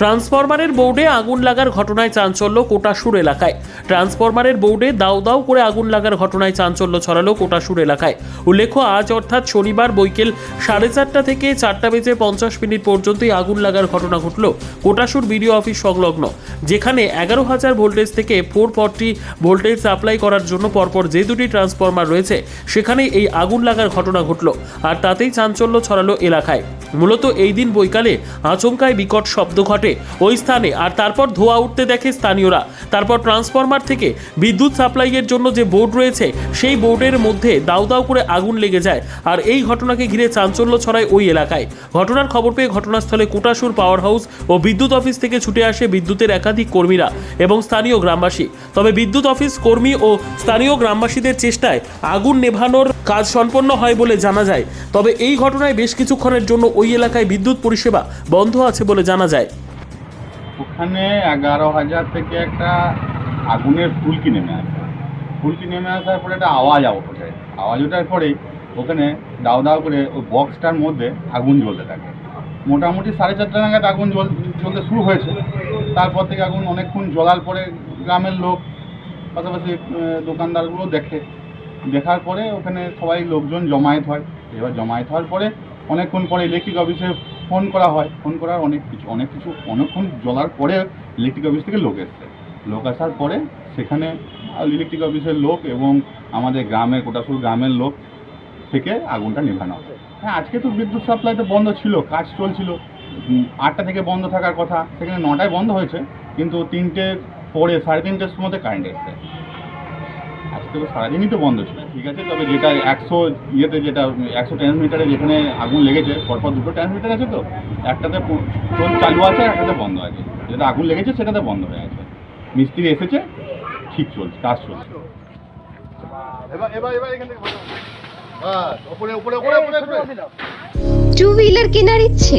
ট্রান্সফরমারের বোর্ডে আগুন লাগার ঘটনায় চাঞ্চল্য কোটাসুর এলাকায়। ট্রান্সফরমারের বোর্ডে দাউ দাউ করে আগুন লাগার ঘটনায় চাঞ্চল্য ছড়ালো কোটাসুর এলাকায়। উল্লেখ্য, আজ অর্থাৎ শনিবার বৈকেল সাড়ে চারটা থেকে চারটা বেজে পঞ্চাশ মিনিট পর্যন্তই আগুন লাগার ঘটনা ঘটল কোটাসুর বিডিও অফিস সংলগ্ন, যেখানে এগারো হাজার ভোল্টেজ থেকে ফোর ফর্টি ভোল্টেজ সাপ্লাই করার জন্য পরপর যে দুটি ট্রান্সফরমার রয়েছে সেখানেই এই আগুন লাগার ঘটনা ঘটল আর তাতেই চাঞ্চল্য ছড়ালো এলাকায়। মূলত এই দিন বৈকালে আচমকায় বিকট শব্দ ঘটে ওই স্থানে। আর তারপর ধোয়া উঠতে দেখে স্থানীয়রা। তারপর ট্রান্সফরমার থেকে বিদ্যুৎ সাপ্লাইয়ের জন্য যে বোর্ড রয়েছে, সেই বোর্ডের মধ্যে দাউ দাউ করে আগুন লেগে যায়। আর এই ঘটনাকে ঘিরে চাঞ্চল্য ছড়ায় ওই এলাকায়। ঘটনার খবর পেয়ে ঘটনাস্থলে কুটাসুর পাওয়ার হাউস ও বিদ্যুৎ অফিস থেকে ছুটে আসে বিদ্যুতের একাধিক কর্মীরা এবং স্থানীয় গ্রামবাসী। তবে বিদ্যুৎ অফিস কর্মী ও স্থানীয় গ্রামবাসীদের চেষ্টায় আগুন নেভানোর কাজ সম্পন্ন হয় বলে জানা যায়। তবে এই ঘটনায় বেশ কিছুক্ষণের জন্য ওই এলাকায় বিদ্যুৎ পরিষেবা বন্ধ আছে বলে জানা যায়। ওখানে এগারো হাজার থেকে একটা আগুনের ফুলকি নেমে আসে। ফুলকি নেমে আসার পরে একটা আওয়াজ আও- ওঠে। আওয়াজ ওঠার পরেই ওখানে দাও দাও করে ওই বক্সটার মধ্যে আগুন জ্বলতে থাকে। মোটামুটি সাড়ে চারটা নাগাদ আগুন জ্বল, জ্বলতে শুরু হয়েছে। তারপর থেকে আগুন অনেকক্ষণ জ্বলার পরে গ্রামের লোক, পাশাপাশি দোকানদারগুলো দেখে। দেখার পরে ওখানে সবাই লোকজন জমায়েত হয়। এবার জমায়েত হওয়ার পরে অনেকক্ষণ পরে ইলেকট্রিক অফিসে ফোন করা হয়, ফোন করার অনেক কিছু অনেক কিছু, অনেকক্ষণ জ্বলার পরে ইলেকট্রিক অফিস থেকে লোক এসছে। লোক আসার পরে সেখানে ইলেকট্রিক অফিসের লোক এবং আমাদের গ্রামের কোটাসুর গ্রামের লোক থেকে আগুনটা নেভানো হয়। হ্যাঁ আজকে তো বিদ্যুৎ সাপ্লাই তো বন্ধ ছিল, কাজ চলছিল। আটটা থেকে বন্ধ থাকার কথা, সেখানে নটায় বন্ধ হয়েছে, কিন্তু তিনটে পরে, সাড়ে তিনটের মধ্যে কারেন্ট এসছে। আজকে সারাদিনই তো বন্ধ ছিল ঠিক আছে? তবে যেটা একশো ইয়েতে যেটা একশো ট্রান্সমিটারে যেখানে আগুন লেগেছে পরপর দুটো ট্রান্সমিটার আছে তো? একটাতে পু- চল আছে আর একটাতে বন্ধ আছে। যেটা আগুন লেগেছে সেটাতে বন্ধ হয়ে আছে। মিস্ত্রি এসেছে ঠিক চলছে কাজ চলছে। এবার এবার এবার এখান থেকে বসো। উপরে উপরে উপরে উপরে উপরে। টু হুইলার কেনার ইচ্ছে?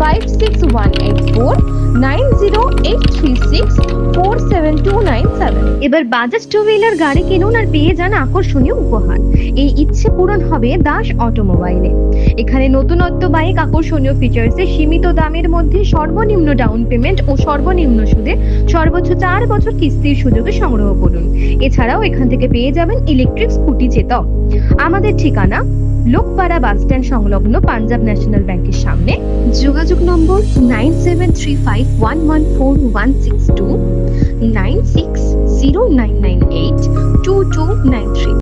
five six one eight four nine zero eight three six four seven two nine seven এবার বাজাজ টু হুইলার গাড়ি কিনুন আর পেয়ে যান আকর্ষণীয় উপহার। এই ইচ্ছে পূরণ হবে দাস অটোমোবাইলে। এখানে নতুনত্ব বাইক আকর্ষণীয় ফিচার্সে সীমিত দামের মধ্যে সর্বনিম্ন ডাউন পেমেন্ট ও সর্বনিম্ন সুদে সর্বোচ্চ চার বছর কিস্তির সুযোগে সংগ্রহ করুন। এছাড়াও এখান থেকে পেয়ে যাবেন ইলেকট্রিক স্কুটি চেতক। আমাদের ঠিকানা লোকপাড়া বাস স্ট্যান্ড সংলগ্ন পাঞ্জাব ন্যাশনাল ব্যাংকের সামনে। যোগাযোগ number nine seven three five one one four one six two, nine six zero nine nine eight two two nine three.